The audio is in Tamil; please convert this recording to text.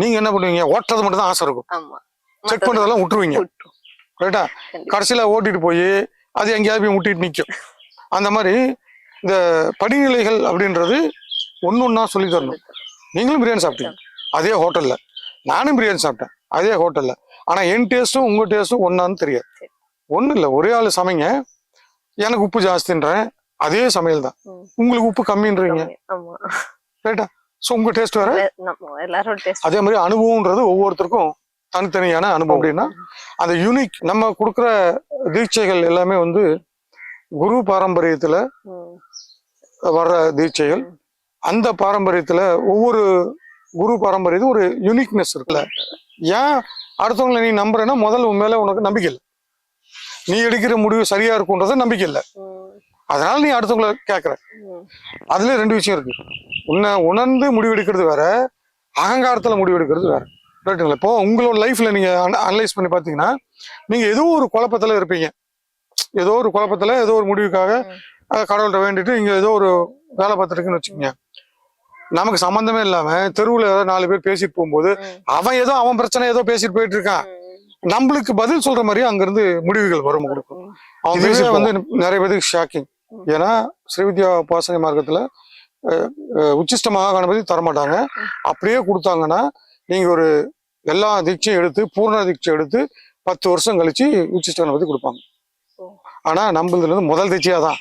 நீங்க என்ன பண்ணுவீங்க? ஓட்டுறது மட்டும் தான் ஆசை இருக்கும். செக் பண்றதெல்லாம் விட்டுருவீங்க. ரைட்டா. கடைசியில ஓட்டிட்டு போய் அது எங்கேயாவது போய் முட்டிட்டு நிற்கும் அந்த மாதிரி இந்த படிநிலைகள் அப்படின்றது ஒன்று ஒன்றா சொல்லி தரணும். நீங்களும் பிரியாணி சாப்பிட்டீங்க. அதே ஹோட்டல்ல. நானும் பிரியாணி சாப்பிட்டேன். அதே ஹோட்டல்ல. ஆனா என் டேஸ்ட்டும் உங்க டேஸ்ட்டும் ஒன்னான்னு தெரியாது. ஒன்றும் இல்லை. ஒரே ஆள் சமைங்க. எனக்கு உப்பு ஜாஸ்தின்றேன். அதே சமையல் தான். உங்களுக்கு உப்பு கம்மின்றீங்க. ரைட்டா ஸோ உங்க டேஸ்ட் வேற? எல்லாரோட டேஸ்ட் அதே மாதிரி அனுபவம்ன்றது ஒவ்வொருத்தருக்கும் தனித்தனியான அனுபவம் அப்படின்னா அந்த யூனிக் நம்ம கொடுக்குற தீட்சைகள் எல்லாமே வந்து குரு பாரம்பரியத்துல வர்ற தீட்சைகள். அந்த பாரம்பரியத்துல ஒவ்வொரு குரு பாரம்பரியத்தும் ஒரு யூனிக்னஸ் இருக்குல்ல. ஏன் அடுத்தவங்களை நீ நம்புறேன்னா முதல்ல உன் மேல உனக்கு நம்பிக்கை இல்லை. நீ எடுக்கிற முடிவு சரியா இருக்கும்ன்றத நம்பிக்கை இல்லை. அதனால நீ அடுத்தவங்கள கேட்கற அதுல ரெண்டு விஷயம் இருக்கு. உன்னை உணர்ந்து முடிவெடுக்கிறது வேற அகங்காரத்துல முடிவெடுக்கிறது வேற. ரைட்டுங்களா இப்போ உங்களோட லைஃப்ல நீங்க அனலைஸ் பண்ணி பாத்தீங்கன்னா நீங்க ஏதோ ஒரு குழப்பத்துல இருப்பீங்க. ஏதோ ஒரு குழப்பத்துல ஏதோ ஒரு முடிவுக்காக கடவுள்கிட்ட வேண்டிட்டு இங்க ஏதோ ஒரு வேலை பார்த்துருக்குன்னு வச்சுக்கோங்க. நமக்கு சம்பந்தமே இல்லாம தெருவுல ஏதோ நாலு பேர் பேசிட்டு போகும்போது அவன் ஏதோ அவன் பிரச்சனை ஏதோ பேசிட்டு போயிட்டு இருக்கான். நம்மளுக்கு பதில் சொல்ற மாதிரியே அங்கிருந்து முடிவுகள் வரும். கொடுக்கும் அவன் வந்து நிறைய பேருக்கு ஷாக்கிங் ஏன்னா ஸ்ரீவித்யா உபாசனை மார்க்கத்துல உச்சிஷ்ட மகா கணபதி தரமாட்டாங்க. அப்படியே கொடுத்தாங்கன்னா நீங்க ஒரு எல்லா தீட்சையும் எடுத்து பூர்ண தீட்சை எடுத்து பத்து வருஷம் கழிச்சு உச்சிஷ்ட கணபதி கொடுப்பாங்க. ஓ. ஆனா நம்மளதுல இருந்து முதல் தீட்சையா தான்.